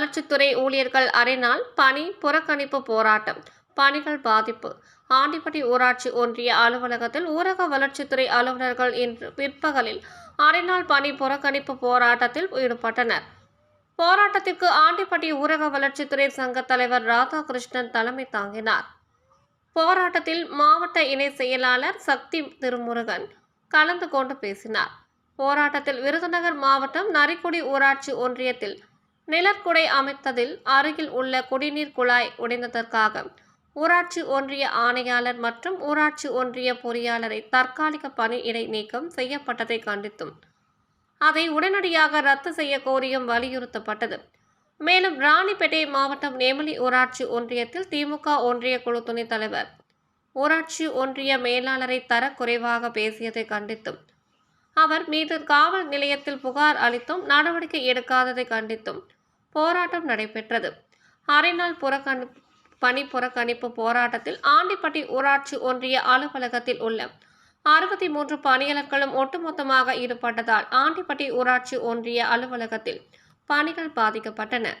வளர்ச்சித்துறை ஊழியர்கள் அரைநாள் பணி புறக்கணிப்பு போராட்டம் பணிகள் பாதிப்பு. ஆண்டிப்பட்டி ஊராட்சி ஒன்றிய அலுவலகத்தில் ஊரக வளர்ச்சித்துறை அலுவலர்கள் இன்று பிற்பகலில் அரைநாள் பணி புறக்கணிப்பு போராட்டத்தில் ஈடுபட்டனர். போராட்டத்திற்கு ஆண்டிப்பட்டி ஊரக வளர்ச்சித்துறை சங்க தலைவர் ராதாகிருஷ்ணன் தலைமை தாங்கினார். போராட்டத்தில் மாவட்ட இணை செயலாளர் சக்தி திருமுருகன் கலந்து கொண்டு பேசினார். போராட்டத்தில் விருதுநகர் மாவட்டம் நரிக்குடி ஊராட்சி ஒன்றியத்தில் நிழற்குடை அமைத்ததில் அருகில் உள்ள குடிநீர் குழாய் உடைந்ததற்காக ஊராட்சி ஒன்றிய ஆணையாளர் மற்றும் ஊராட்சி ஒன்றிய பொறியாளரை தற்காலிக பணி இடை நீக்கம் செய்யப்பட்டதை கண்டித்தும் அதை உடனடியாக ரத்து செய்ய கோரியும் வலியுறுத்தப்பட்டது. மேலும் ராணிப்பேட்டை மாவட்டம் நெமலி ஊராட்சி ஒன்றியத்தில் திமுக ஒன்றிய குழு துணைத் தலைவர் ஊராட்சி ஒன்றிய மேலாளரை தர குறைவாக பேசியதை கண்டித்தும் அவர் மீது காவல் நிலையத்தில் புகார் அளித்தும் நடவடிக்கை எடுக்காததை கண்டித்தும் போராட்டம் நடைபெற்றது. அரைநாள் புறக்கணி பணி புறக்கணிப்பு போராட்டத்தில் ஆண்டிப்பட்டி ஊராட்சி ஒன்றிய அலுவலகத்தில் உள்ள அறுபத்தி மூன்று பணியாளர்களும் ஒட்டுமொத்தமாக ஈடுபட்டதால் ஆண்டிப்பட்டி ஊராட்சி ஒன்றிய அலுவலகத்தில் பணிகள் பாதிக்கப்பட்டன.